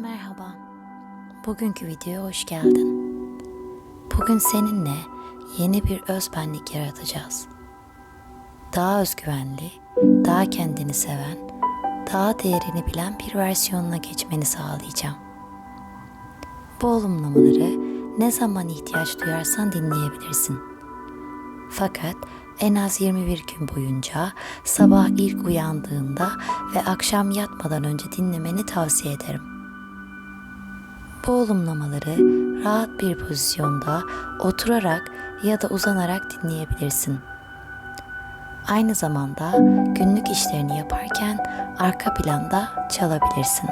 Merhaba. Bugünkü videoya hoş geldin. Bugün seninle yeni bir özbenlik yaratacağız. Daha özgüvenli, daha kendini seven, daha değerini bilen bir versiyonuna geçmeni sağlayacağım. Bu olumlamaları ne zaman ihtiyaç duyarsan dinleyebilirsin. Fakat en az 21 gün boyunca sabah ilk uyandığında ve akşam yatmadan önce dinlemeni tavsiye ederim. Bu olumlamaları rahat bir pozisyonda oturarak ya da uzanarak dinleyebilirsin. Aynı zamanda günlük işlerini yaparken arka planda çalabilirsin.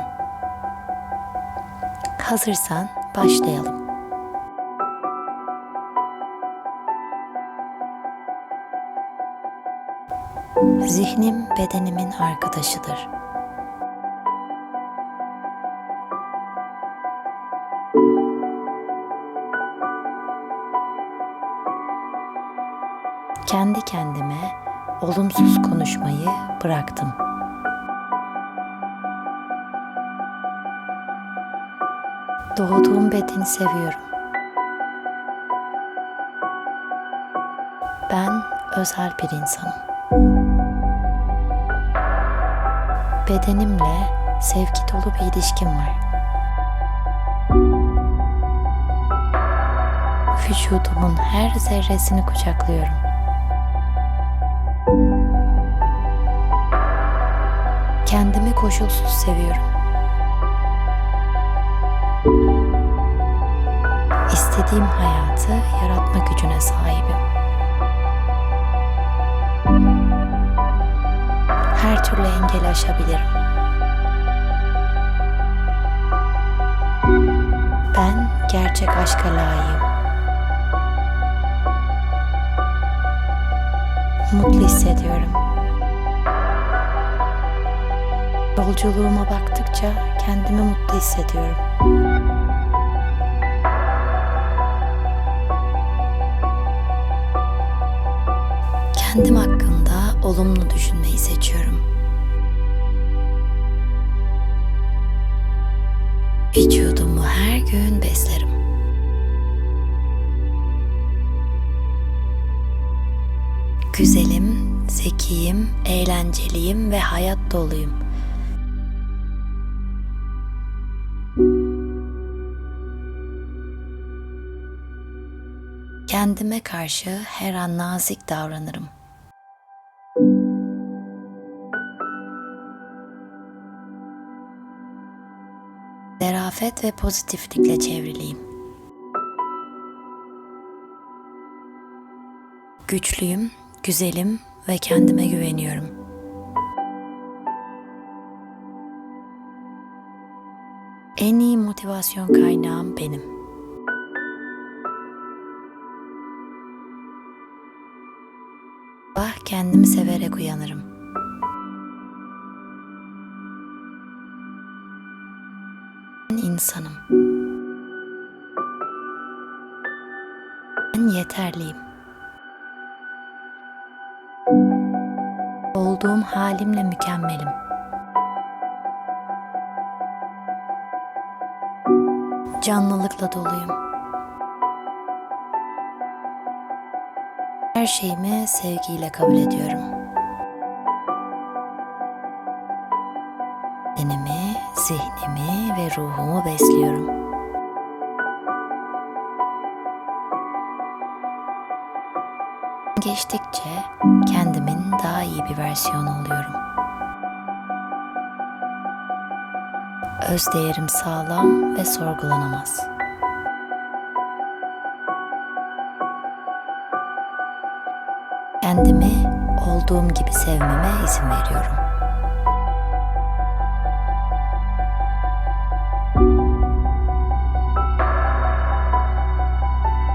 Hazırsan başlayalım. Zihnim bedenimin arkadaşıdır. Kendi kendime olumsuz konuşmayı bıraktım. Doğduğum bedeni seviyorum. Ben özel bir insanım. Bedenimle sevgi dolu bir ilişkim var. Vücudumun her zerresini kucaklıyorum. Kendimi koşulsuz seviyorum. İstediğim hayatı yaratma gücüne sahibim. Her türlü engeli aşabilirim. Ben gerçek aşka layığım. Mutlu hissediyorum. Yolculuğuma baktıkça kendimi mutlu hissediyorum. Kendim hakkında olumlu düşünmeyi zekiyim, eğlenceliyim ve hayat doluyum. Kendime karşı her an nazik davranırım. Zarafet ve pozitiflikle çevriliyim. Güçlüyüm, güzelim ve kendime güveniyorum. En iyi motivasyon kaynağım benim. Sabah kendimi severek uyanırım. Ben insanım. Ben yeterliyim. Olduğum halimle mükemmelim. Canlılıkla doluyum. Her şeyimi sevgiyle kabul ediyorum. Bedenimi, zihnimi ve ruhumu besliyorum. Geçtikçe kendimin bir versiyonu oluyorum. Öz değerim sağlam ve sorgulanamaz. Kendimi olduğum gibi sevmeme izin veriyorum.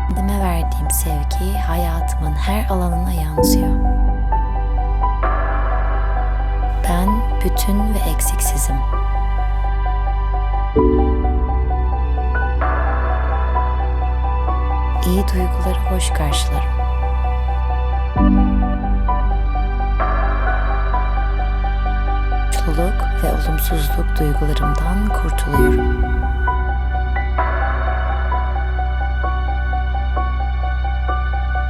Kendime verdiğim sevgi hayatımın her alanına yansıyor. Ben bütün ve eksiksizim. İyi duyguları hoş karşılarım. ve olumsuzluk duygularımdan kurtuluyorum.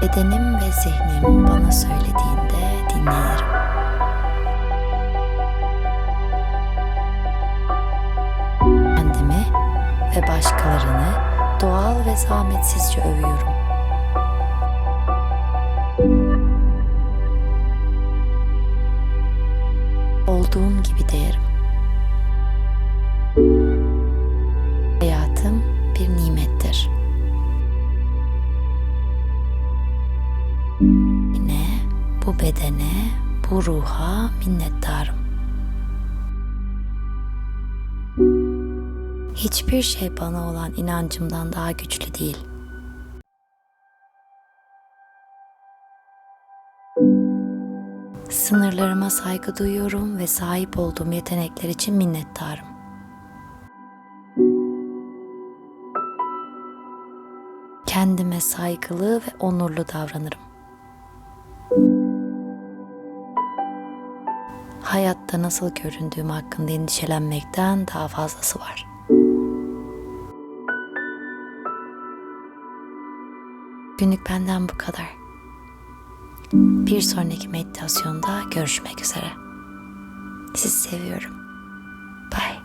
Bedenim ve zihnim bana söylediğinde dinlerim. Ve başkalarını doğal ve zahmetsizce övüyorum. Olduğum gibi değerim. Hayatım bir nimettir. Yine bu bedene, bu ruha minnettarım. Hiçbir şey bana olan inancımdan daha güçlü değil. Sınırlarıma saygı duyuyorum ve sahip olduğum yetenekler için minnettarım. Kendime saygılı ve onurlu davranırım. Hayatta nasıl göründüğüm hakkında endişelenmekten daha fazlası var. Günlük benden bu kadar. Bir sonraki meditasyonda görüşmek üzere. Sizi seviyorum. Bye.